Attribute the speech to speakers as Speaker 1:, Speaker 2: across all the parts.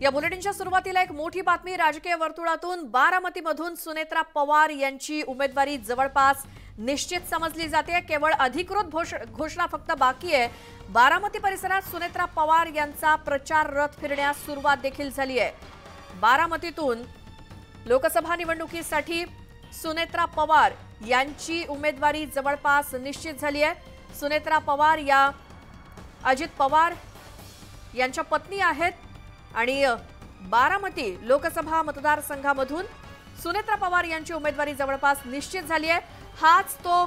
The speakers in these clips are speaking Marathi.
Speaker 1: या बुलेटिनच्या सुरुवातीला एक मोठी बातमी राजकीय वर्तुळातून बारामतीमधून सुनेत्रा पवार यांची उमेदवारी जवळपास निश्चित समजली जाते. केवळ अधिकृत घोष- घोषणा फक्त बाकी आहे. बारामती परिसरात सुनेत्रा पवार यांचा प्रचार रथ फिरण्यास सुरुवात देखील झाली आहे. बारामतीतून लोकसभा निवडणुकीसाठी सुनेत्रा पवार यांची उमेदवारी जवळपास निश्चित झाली आहे. सुनेत्रा पवार या अजित पवार यांच्या पत्नी आहेत. आणि बारामती लोकसभा मतदारसंघामधून सुनेत्रा पवार यांची उमेदवारी जवळपास निश्चित झाली आहे. हाच तो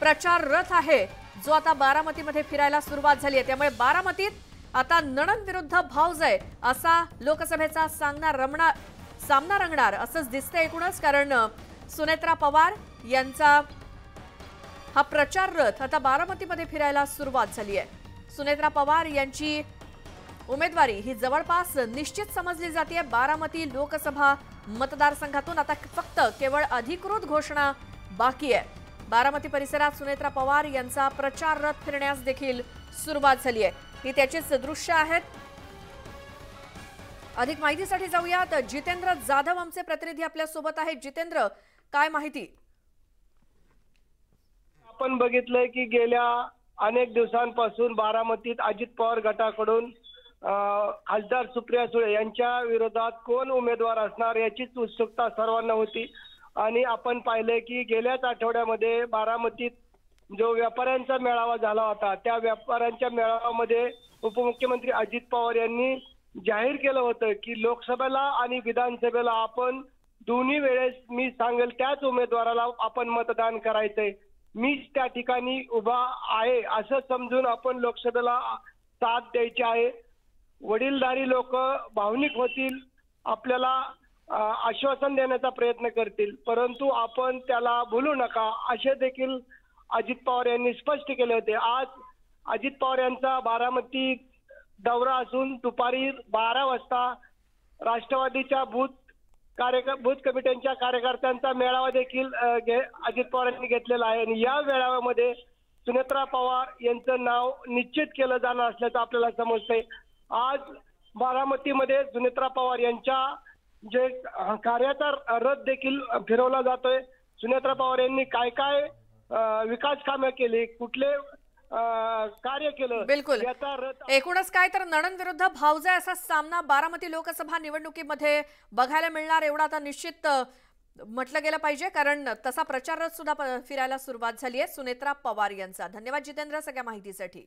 Speaker 1: प्रचार रथ आहे जो आता बारामतीमध्ये फिरायला सुरुवात झाली आहे. त्यामुळे बारामतीत आता नणन विरुद्ध आहे असा लोकसभेचा सामना रमणार सामना रंगणार असंच दिसतंय एकूणच. कारण सुनेत्रा पवार यांचा हा प्रचार रथ आता बारामतीमध्ये फिरायला सुरुवात झाली आहे. सुनेत्रा पवार यांची उमेदवारी ही जवळपास निश्चित समजली जाते. बारामती लोकसभा मतदारसंघातून आता फक्त केवळ अधिकृत घोषणा बाकी आहे. बारामती परिसरात सुनेत्रा पवार यांचा प्रचार रथ फिरण्यास देखील सुरुवात झाली आहे. ही त्याचीच दृश्य आहेत. अधिक माहितीसाठी जाऊयात. जितेंद्र जाधव आमचे प्रतिनिधी आपल्यासोबत आहेत. जितेंद्र काय माहिती?
Speaker 2: आपण बघितलंय की गेल्या अनेक दिवसांपासून बारामतीत अजित पवार गटाकडून खासदार सुप्रिया सुळे यांच्या विरोधात कोण उमेदवार असणार याचीच उत्सुकता सर्वांना होती. आणि आपण पाहिलंय की गेल्याच आठवड्यामध्ये बारामतीत जो व्यापाऱ्यांचा मेळावा झाला होता त्या व्यापाऱ्यांच्या मेळाव्यामध्ये उपमुख्यमंत्री अजित पवार यांनी जाहीर केलं होतं की लोकसभेला आणि विधानसभेला आपण दोन्ही वेळेस मी सांगेल त्याच उमेदवाराला आपण मतदान करायचंय. मीच त्या ठिकाणी उभा आहे असं समजून आपण लोकसभेला साथ द्यायची आहे. वडीलधारी लोक भावनिक होतील आपल्याला आश्वासन देण्याचा प्रयत्न करतील. परंतु आपण त्याला भुलू नका. असे देखील अजित पवार यांनी स्पष्ट केले होते. आज अजित पवार यांचा बारामती दौरा असून दुपारी बारा वाजता राष्ट्रवादीच्या बूथ कार्य बूथ कमिट्यांच्या कार्यकर्त्यांचा मेळावा देखील अजित पवार यांनी घेतलेला आहे. आणि या मेळाव्यामध्ये सुनेत्रा पवार यांचं नाव निश्चित केलं जाणार असल्याचं आपल्याला समजतंय. आज बारामतीमध्ये सुनेत्रा पवार यांच्या जे कार्याचा रथ देखील फिरवला जातोय. सुनेत्रा पवार यांनी काय काय विकास कामे केली कुठले कार्य केलं
Speaker 1: बिलकुल.
Speaker 2: याचा रथ
Speaker 1: एकूणच काय तर नणन विरुद्ध भावजय असा सामना बारामती लोकसभा निवडणुकीमध्ये बघायला मिळणार एवढा आता निश्चित म्हटलं गेलं पाहिजे. कारण तसा प्रचार रथ सुद्धा फिरायला सुरुवात झाली आहे सुनेत्रा पवार यांचा. धन्यवाद जितेंद्र सगळ्या माहितीसाठी.